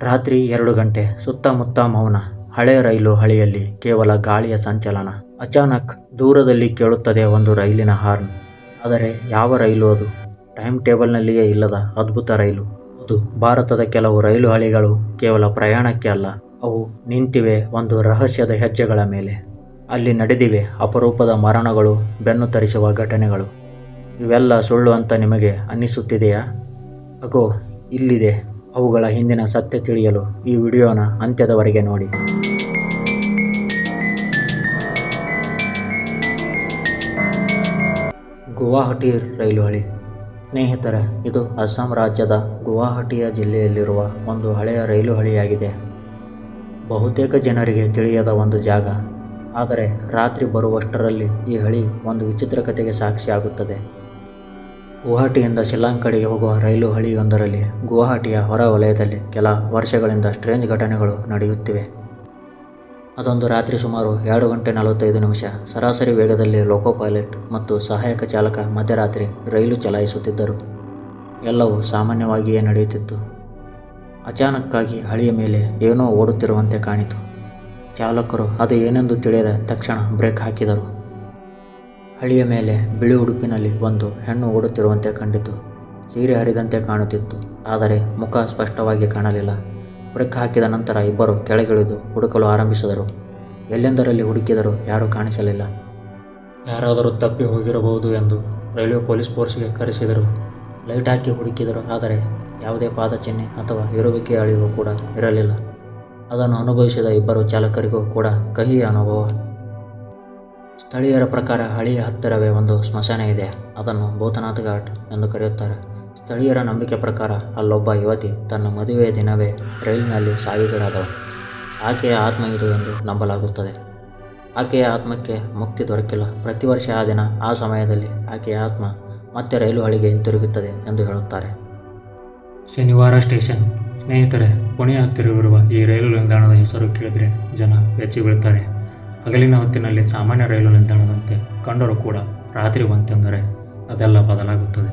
ರಾತ್ರಿ ಎರಡು ಗಂಟೆ ಸುತ್ತಮುತ್ತ ಮೌನ. ಹಳೆ ರೈಲು ಹಳಿಯಲ್ಲಿ ಕೇವಲ ಗಾಳಿಯ ಸಂಚಲನ. ಅಚಾನಕ್ ದೂರದಲ್ಲಿ ಕೇಳುತ್ತದೆ ಒಂದು ರೈಲಿನ ಹಾರ್ನ್. ಆದರೆ ಯಾವ ರೈಲು ಅದು? ಟೈಮ್ ಟೇಬಲ್ನಲ್ಲಿಯೇ ಇಲ್ಲದ ಅದ್ಭುತ ರೈಲು. ಅದು ಭಾರತದ ಕೆಲವು ರೈಲು ಹಳಿಗಳು ಕೇವಲ ಪ್ರಯಾಣಕ್ಕೆ ಅಲ್ಲ. ಅವು ನಿಂತಿವೆ ಒಂದು ರಹಸ್ಯದ ಹೆಜ್ಜೆಗಳ ಮೇಲೆ. ಅಲ್ಲಿ ನಡೆದಿವೆ ಅಪರೂಪದ ಮರಣಗಳು, ಬೆನ್ನು ತರಿಸುವ ಘಟನೆಗಳು. ಇವೆಲ್ಲ ಸುಳ್ಳು ಅಂತ ನಿಮಗೆ ಅನ್ನಿಸುತ್ತಿದೆಯಾ? ಅಗೋ, ಇಲ್ಲಿದೆ. ಅವುಗಳ ಹಿಂದಿನ ಸತ್ಯ ತಿಳಿಯಲು ಈ ವಿಡಿಯೋನ ಅಂತ್ಯದವರೆಗೆ ನೋಡಿ. ಗುವಾಹಟಿ ರೈಲು ಹಳಿ. ಸ್ನೇಹಿತರೆ, ಇದು ಅಸ್ಸಾಂ ರಾಜ್ಯದ ಗುವಾಹಟಿಯ ಜಿಲ್ಲೆಯಲ್ಲಿರುವ ಒಂದು ಹಳೆಯ ರೈಲು ಹಳಿಯಾಗಿದೆ. ಬಹುತೇಕ ಜನರಿಗೆ ತಿಳಿಯದ ಒಂದು ಜಾಗ. ಆದರೆ ರಾತ್ರಿ ಬರುವಷ್ಟರಲ್ಲಿ ಈ ಹಳಿ ಒಂದು ವಿಚಿತ್ರ ಕಥೆಗೆ ಸಾಕ್ಷಿಯಾಗುತ್ತದೆ. ಗುವಾಹಟಿಯಿಂದ ಶಿಲ್ಲಾಂಗ್ ಕಡೆಗೆ ಹೋಗುವ ರೈಲು ಹಳಿಯೊಂದರಲ್ಲಿ ಗುವಾಹಟಿಯ ಹೊರ ವಲಯದಲ್ಲಿ ಕೆಲ ವರ್ಷಗಳಿಂದ ಸ್ಟ್ರೇಂಜ್ ಘಟನೆಗಳು ನಡೆಯುತ್ತಿವೆ. ಅದೊಂದು ರಾತ್ರಿ ಸುಮಾರು ಎರಡು ಗಂಟೆ ನಲವತ್ತೈದು ನಿಮಿಷ ಸರಾಸರಿ ವೇಗದಲ್ಲಿ ಲೋಕೋ ಪೈಲಟ್ ಮತ್ತು ಸಹಾಯಕ ಚಾಲಕ ಮಧ್ಯರಾತ್ರಿ ರೈಲು ಚಲಾಯಿಸುತ್ತಿದ್ದರು. ಎಲ್ಲವೂ ಸಾಮಾನ್ಯವಾಗಿಯೇ ನಡೆಯುತ್ತಿತ್ತು. ಅಚಾನಕ್ಕಾಗಿ ಹಳಿಯ ಮೇಲೆ ಏನೋ ಓಡುತ್ತಿರುವಂತೆ ಕಾಣಿತು. ಚಾಲಕರು ಅದು ಏನೆಂದು ತಿಳಿಯದ ತಕ್ಷಣ ಬ್ರೇಕ್ ಹಾಕಿದರು. ಹಳಿಯ ಮೇಲೆ ಬಿಳಿ ಉಡುಪಿನಲ್ಲಿ ಒಂದು ಹೆಣ್ಣು ಓಡುತ್ತಿರುವಂತೆ ಕಂಡಿತು. ಸೀರೆ ಹರಿದಂತೆ ಕಾಣುತ್ತಿತ್ತು. ಆದರೆ ಮುಖ ಸ್ಪಷ್ಟವಾಗಿ ಕಾಣಲಿಲ್ಲ. ಬ್ರೇಕ್ ಹಾಕಿದ ನಂತರ ಇಬ್ಬರು ಕೆಳಗಿಳಿದು ಹುಡುಕಲು ಆರಂಭಿಸಿದರು. ಎಲ್ಲೆಂದರಲ್ಲಿ ಹುಡುಕಿದರೂ ಯಾರೂ ಕಾಣಿಸಲಿಲ್ಲ. ಯಾರಾದರೂ ತಪ್ಪಿ ಹೋಗಿರಬಹುದು ಎಂದು ರೈಲ್ವೆ ಪೊಲೀಸ್ ಫೋರ್ಸ್ಗೆ ಕರೆಸಿದರು. ಲೈಟ್ ಹಾಕಿ ಹುಡುಕಿದರು ಆದರೆ ಯಾವುದೇ ಪಾದಚಿಹ್ನೆ ಅಥವಾ ಇರುವಿಕೆ ಅಳಿವು ಕೂಡ ಇರಲಿಲ್ಲ. ಅದನ್ನು ಅನುಭವಿಸಿದ ಇಬ್ಬರು ಚಾಲಕರಿಗೂ ಕೂಡ ಕಹಿ ಅನುಭವ. ಸ್ಥಳೀಯರ ಪ್ರಕಾರ ಹಳಿಯ ಹತ್ತಿರವೇ ಒಂದು ಸ್ಮಶಾನ ಇದೆ. ಅದನ್ನು ಭೂತನಾಥ್ ಘಾಟ್ ಎಂದು ಕರೆಯುತ್ತಾರೆ. ಸ್ಥಳೀಯರ ನಂಬಿಕೆ ಪ್ರಕಾರ ಅಲ್ಲೊಬ್ಬ ಯುವತಿ ತನ್ನ ಮದುವೆಯ ದಿನವೇ ರೈಲಿನಲ್ಲಿ ಸಾವಿಗೀಡಾದಳು. ಆಕೆಯ ಆತ್ಮ ಇದು ಎಂದು ನಂಬಲಾಗುತ್ತದೆ. ಆಕೆಯ ಆತ್ಮಕ್ಕೆ ಮುಕ್ತಿ ದೊರಕಿಲ್ಲ. ಪ್ರತಿ ವರ್ಷ ಆ ದಿನ, ಆ ಸಮಯದಲ್ಲಿ ಆಕೆಯ ಆತ್ಮ ಮತ್ತೆ ರೈಲು ಹಳಿಗೆ ಹಿಂತಿರುಗುತ್ತದೆ ಎಂದು ಹೇಳುತ್ತಾರೆ. ಶನಿವಾರ ಸ್ಟೇಷನ್. ಸ್ನೇಹಿತರೆ, ಪುಣೆಯ ಹತ್ತಿರವಿರುವ ಈ ರೈಲು ನಿಲ್ದಾಣದ ಹೆಸರು ಕೇಳಿದರೆ ಜನ ಬೆಚ್ಚಿ ಬೀಳ್ತಾರೆ ಹಗಲಿನ ಹೊತ್ತಿನಲ್ಲಿ ಸಾಮಾನ್ಯ ರೈಲು ನಿಲ್ದಾಣದಂತೆ ಕಂಡರೂ ಕೂಡ ರಾತ್ರಿ ಬಂತೆಂದರೆ ಅದೆಲ್ಲ ಬದಲಾಗುತ್ತದೆ.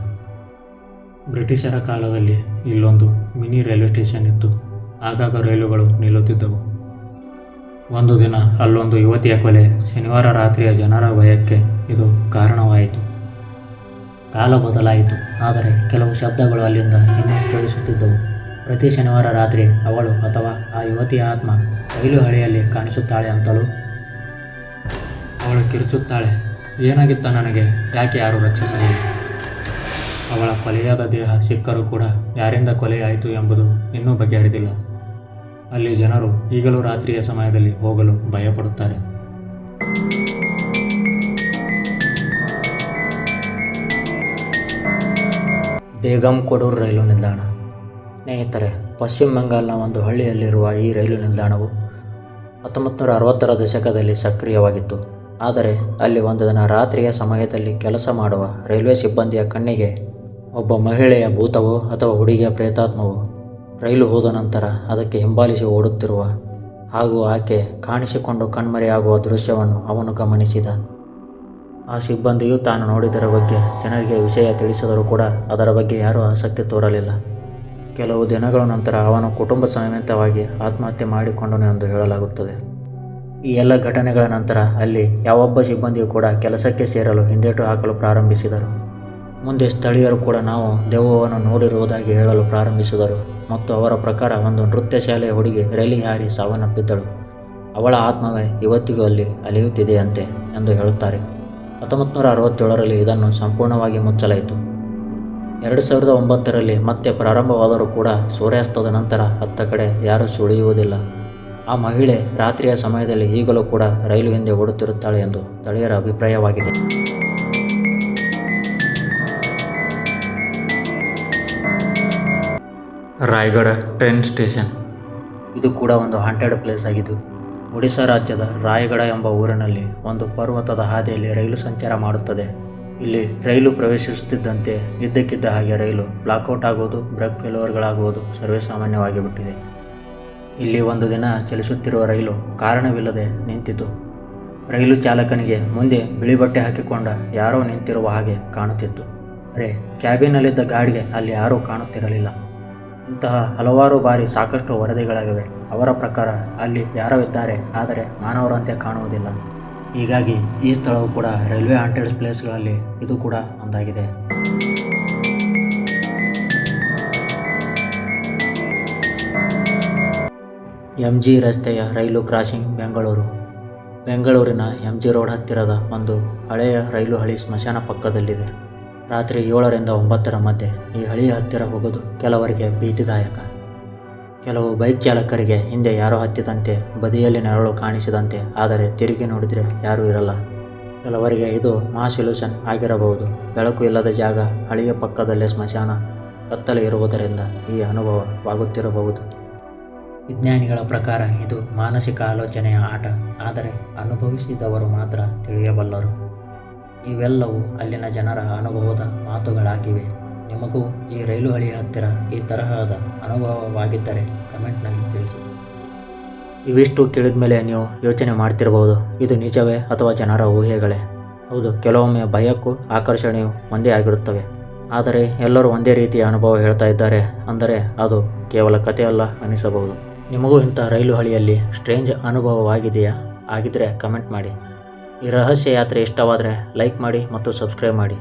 ಬ್ರಿಟಿಷರ ಕಾಲದಲ್ಲಿ ಇಲ್ಲೊಂದು ಮಿನಿ ರೈಲ್ವೆ ಸ್ಟೇಷನ್ ಇತ್ತು. ಆಗಾಗ ರೈಲುಗಳು ನಿಲ್ಲುತ್ತಿದ್ದವು. ಒಂದು ದಿನ ಅಲ್ಲೊಂದು ಯುವತಿಯ ಕೊಲೆ ಶನಿವಾರ ರಾತ್ರಿಯ ಜನರ ಭಯಕ್ಕೆ ಇದು ಕಾರಣವಾಯಿತು. ಕಾಲ ಬದಲಾಯಿತು, ಆದರೆ ಕೆಲವು ಶಬ್ದಗಳು ಅಲ್ಲಿಂದ ಇನ್ನೂ ಕೇಳಿಸುತ್ತಿದ್ದವು. ಪ್ರತಿ ಶನಿವಾರ ರಾತ್ರಿ ಅವಳು ಅಥವಾ ಆ ಯುವತಿಯ ಆತ್ಮ ರೈಲು ಹಳಿಯಲ್ಲಿ ಕಾಣಿಸುತ್ತಾಳೆ ಅಂತಲೂ ಕಿರುಚುತ್ತಾಳೆ. ಏನಾಗಿತ್ತ ನನಗೆ? ಯಾಕೆ ಯಾರೂ ರಕ್ಷಿಸಲಿಲ್ಲ ಅವಳ ಕೊಲೆಯಾದ ದೇಹ ಸಿಕ್ಕರೂ ಕೂಡ ಯಾರಿಂದ ಕೊಲೆಯಾಯಿತು ಎಂಬುದು ಇನ್ನೂ ಬಗೆಹರಿದಿಲ್ಲ. ಅಲ್ಲಿ ಜನರು ಈಗಲೂ ರಾತ್ರಿಯ ಸಮಯದಲ್ಲಿ ಹೋಗಲು ಭಯಪಡುತ್ತಾರೆ. ಬೇಗಂ ಕೊಡೂರು ರೈಲು ನಿಲ್ದಾಣ. ಸ್ನೇಹಿತರೆ, ಪಶ್ಚಿಮ ಬಂಗಾಲ್ನ ಒಂದು ಹಳ್ಳಿಯಲ್ಲಿರುವ ಈ ರೈಲು ನಿಲ್ದಾಣವು ಹತ್ತೊಂಬತ್ತು ನೂರ ಅರವತ್ತರ ದಶಕದಲ್ಲಿ ಸಕ್ರಿಯವಾಗಿತ್ತು. ಆದರೆ ಅಲ್ಲಿ ಒಂದು ದಿನ ರಾತ್ರಿಯ ಸಮಯದಲ್ಲಿ ಕೆಲಸ ಮಾಡುವ ರೈಲ್ವೆ ಸಿಬ್ಬಂದಿಯ ಕಣ್ಣಿಗೆ ಒಬ್ಬ ಮಹಿಳೆಯ ಭೂತವೋ ಅಥವಾ ಹುಡುಗಿಯ ಪ್ರೇತಾತ್ಮವೋ. ರೈಲು ಹೋದ ನಂತರ ಅದಕ್ಕೆ ಹಿಂಬಾಲಿಸಿ ಓಡುತ್ತಿರುವ ಹಾಗೂ ಆಕೆ ಕಾಣಿಸಿಕೊಂಡು ಕಣ್ಮರೆಯಾಗುವ ದೃಶ್ಯವನ್ನು ಅವನು ಗಮನಿಸಿದ. ಆ ಸಿಬ್ಬಂದಿಯು ತಾನು ನೋಡಿದರ ಬಗ್ಗೆ ಜನರಿಗೆ ವಿಷಯ ತಿಳಿಸಿದರೂ ಕೂಡ ಅದರ ಬಗ್ಗೆ ಯಾರೂ ಆಸಕ್ತಿ ತೋರಲಿಲ್ಲ. ಕೆಲವು ದಿನಗಳ ನಂತರ ಅವನು ಕುಟುಂಬ ಸಮೇತವಾಗಿ ಆತ್ಮಹತ್ಯೆ ಮಾಡಿಕೊಂಡನು ಎಂದು ಹೇಳಲಾಗುತ್ತದೆ. ಈ ಎಲ್ಲ ಘಟನೆಗಳ ನಂತರ ಅಲ್ಲಿ ಯಾವೊಬ್ಬ ಸಿಬ್ಬಂದಿಯೂ ಕೂಡ ಕೆಲಸಕ್ಕೆ ಸೇರಲು ಹಿಂದೇಟು ಹಾಕಲು ಪ್ರಾರಂಭಿಸಿದರು. ಮುಂದೆ ಸ್ಥಳೀಯರು ಕೂಡ ನಾವು ದೆವ್ವವನ್ನು ನೋಡಿರುವುದಾಗಿ ಹೇಳಲು ಪ್ರಾರಂಭಿಸಿದರು ಮತ್ತು ಅವರ ಪ್ರಕಾರ ಒಂದು ನೃತ್ಯ ಶಾಲೆಯ ಹುಡುಗಿ ರೈಲಿ ಹಾರಿ ಸಾವನ್ನಪ್ಪಿದ್ದಳು. ಅವಳ ಆತ್ಮವೇ ಇವತ್ತಿಗೂ ಅಲ್ಲಿ ಅಲಿಯುತ್ತಿದೆಯಂತೆ ಎಂದು ಹೇಳುತ್ತಾರೆ. ಹತ್ತೊಂಬತ್ತು ನೂರ ಅರವತ್ತೇಳರಲ್ಲಿ ಇದನ್ನು ಸಂಪೂರ್ಣವಾಗಿ ಮುಚ್ಚಲಾಯಿತು. ಎರಡು ಸಾವಿರದ ಒಂಬತ್ತರಲ್ಲಿ ಮತ್ತೆ ಪ್ರಾರಂಭವಾದರೂ ಕೂಡ ಸೂರ್ಯಾಸ್ತದ ನಂತರ ಹತ್ತ ಕಡೆ ಯಾರೂ ಸುಳಿಯುವುದಿಲ್ಲ. ಆ ಮಹಿಳೆ ರಾತ್ರಿಯ ಸಮಯದಲ್ಲಿ ಈಗಲೂ ಕೂಡ ರೈಲು ಹಿಂದೆ ಓಡುತ್ತಿರುತ್ತಾಳೆ ಎಂದು ಸ್ಥಳೀಯರ ಅಭಿಪ್ರಾಯವಾಗಿದೆ. ರಾಯಗಡ ಟ್ರೈನ್ ಸ್ಟೇಷನ್ ಇದು ಕೂಡ ಒಂದು ಹಾಂಟೆಡ್ ಪ್ಲೇಸ್ ಆಗಿದ್ದು ಒಡಿಶಾ ರಾಜ್ಯದ ರಾಯಗಡ ಎಂಬ ಊರಿನಲ್ಲಿ ಒಂದು ಪರ್ವತದ ಹಾದಿಯಲ್ಲಿ ರೈಲು ಸಂಚಾರ ಮಾಡುತ್ತದೆ. ಇಲ್ಲಿ ರೈಲು ಪ್ರವೇಶಿಸುತ್ತಿದ್ದಂತೆ ಇದ್ದಕ್ಕಿದ್ದ ಹಾಗೆ ರೈಲು ಬ್ಲಾಕ್ಔಟ್ ಆಗುವುದು ಬ್ರೇಕ್ ಫೇಲ್ಯೂರ್ಗಳಾಗುವುದು ಸರ್ವೇ ಸಾಮಾನ್ಯವಾಗಿ ಬಿಟ್ಟಿದೆ. ಇಲ್ಲಿ ಒಂದು ದಿನ ಚಲಿಸುತ್ತಿರುವ ರೈಲು ಕಾರಣವಿಲ್ಲದೆ ನಿಂತಿತು. ರೈಲು ಚಾಲಕನಿಗೆ ಮುಂದೆ ಬಿಳಿ ಬಟ್ಟೆ ಹಾಕಿಕೊಂಡ ಯಾರೋ ನಿಂತಿರುವ ಹಾಗೆ ಕಾಣುತ್ತಿತ್ತು. ರೇ ಕ್ಯಾಬಿನಲ್ಲಿದ್ದ ಗಾಡಿಗೆ ಅಲ್ಲಿ ಯಾರೂ ಕಾಣುತ್ತಿರಲಿಲ್ಲ. ಇಂತಹ ಹಲವಾರು ಬಾರಿ ಸಾಕಷ್ಟು ವರದಿಗಳಾಗಿವೆ. ಅವರ ಪ್ರಕಾರ ಅಲ್ಲಿ ಯಾರೋ ಇದ್ದಾರೆ, ಆದರೆ ಮಾನವರಂತೆ ಕಾಣುವುದಿಲ್ಲ. ಹೀಗಾಗಿ ಈ ಸ್ಥಳವು ಕೂಡ ರೈಲ್ವೆ ಹಾಂಟೆಡ್ ಪ್ಲೇಸ್ಗಳಲ್ಲಿ ಇದು ಕೂಡ ಒಂದಾಗಿದೆ. ಎಂ ಜಿ ರಸ್ತೆಯ ರೈಲು ಕ್ರಾಸಿಂಗ್ ಬೆಂಗಳೂರು. ಬೆಂಗಳೂರಿನ ಎಂ ಜಿ ರೋಡ್ ಹತ್ತಿರದ ಒಂದು ಹಳೆಯ ರೈಲು ಹಳಿ ಸ್ಮಶಾನ ಪಕ್ಕದಲ್ಲಿದೆ. ರಾತ್ರಿ ಏಳರಿಂದ ಒಂಬತ್ತರ ಮಧ್ಯೆ ಈ ಹಳಿಯ ಹತ್ತಿರ ಹೋಗೋದು ಕೆಲವರಿಗೆ ಭೀತಿದಾಯಕ. ಕೆಲವು ಬೈಕ್ ಚಾಲಕರಿಗೆ ಹಿಂದೆ ಯಾರೋ ಹತ್ತಿದಂತೆ ಬದಿಯಲ್ಲಿ ನೆರಳು ಕಾಣಿಸಿದಂತೆ, ಆದರೆ ತಿರುಗಿ ನೋಡಿದರೆ ಯಾರೂ ಇರಲ್ಲ. ಕೆಲವರಿಗೆ ಇದು ಮಾ ಸೊಲ್ಯೂಷನ್ ಆಗಿರಬಹುದು. ಬೆಳಕು ಇಲ್ಲದ ಜಾಗ ಹಳಿಯ ಪಕ್ಕದಲ್ಲೇ ಸ್ಮಶಾನ ಕತ್ತಲೆ ಇರುವುದರಿಂದ ಈ ಅನುಭವವಾಗುತ್ತಿರಬಹುದು. ವಿಜ್ಞಾನಿಗಳ ಪ್ರಕಾರ ಇದು ಮಾನಸಿಕ ಆಲೋಚನೆಯ ಆಟ. ಆದರೆ ಅನುಭವಿಸಿದವರು ಮಾತ್ರ ತಿಳಿಯಬಲ್ಲರು. ಇವೆಲ್ಲವೂ ಅಲ್ಲಿನ ಜನರ ಅನುಭವದ ಮಾತುಗಳಾಗಿವೆ. ನಿಮಗೂ ಈ ರೈಲು ಹಳಿಯ ಹತ್ತಿರ ಈ ತರಹದ ಅನುಭವವಾಗಿದ್ದರೆ ಕಮೆಂಟ್ನಲ್ಲಿ ತಿಳಿಸಿ. ಇವಿಷ್ಟು ತಿಳಿದ ಮೇಲೆ ನೀವು ಯೋಚನೆ ಮಾಡ್ತಿರಬಹುದು ಇದು ನಿಜವೇ ಅಥವಾ ಜನರ ಊಹೆಗಳೇ? ಹೌದು, ಕೆಲವೊಮ್ಮೆ ಭಯಕ್ಕೂ ಆಕರ್ಷಣೆಯು ಒಂದೇ ಆಗಿರುತ್ತವೆ. ಆದರೆ ಎಲ್ಲರೂ ಒಂದೇ ರೀತಿಯ ಅನುಭವ ಹೇಳ್ತಾ ಇದ್ದಾರೆ. ಅಂದರೆ ಅದು ಕೇವಲ ಕಥೆಯಲ್ಲ ಅನಿಸಬಹುದು ನಿಮಗೂ ಇಂಥ ರೈಲು ಹಳಿಯಲ್ಲಿ ಸ್ಟ್ರೇಂಜ್ ಅನುಭವವಾಗಿದೆಯಾ? ಆಗಿದ್ದರೆ ಕಮೆಂಟ್ ಮಾಡಿ. ಈ ರಹಸ್ಯ ಯಾತ್ರೆ ಇಷ್ಟವಾದರೆ ಲೈಕ್ ಮಾಡಿ ಮತ್ತು ಸಬ್ಸ್ಕ್ರೈಬ್ ಮಾಡಿ.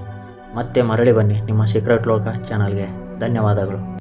ಮತ್ತೆ ಮರಳಿ ಬನ್ನಿ ನಿಮ್ಮ ಸೀಕ್ರೆಟ್ ಲೋಕ ಚಾನಲ್ಗೆ. ಧನ್ಯವಾದಗಳು.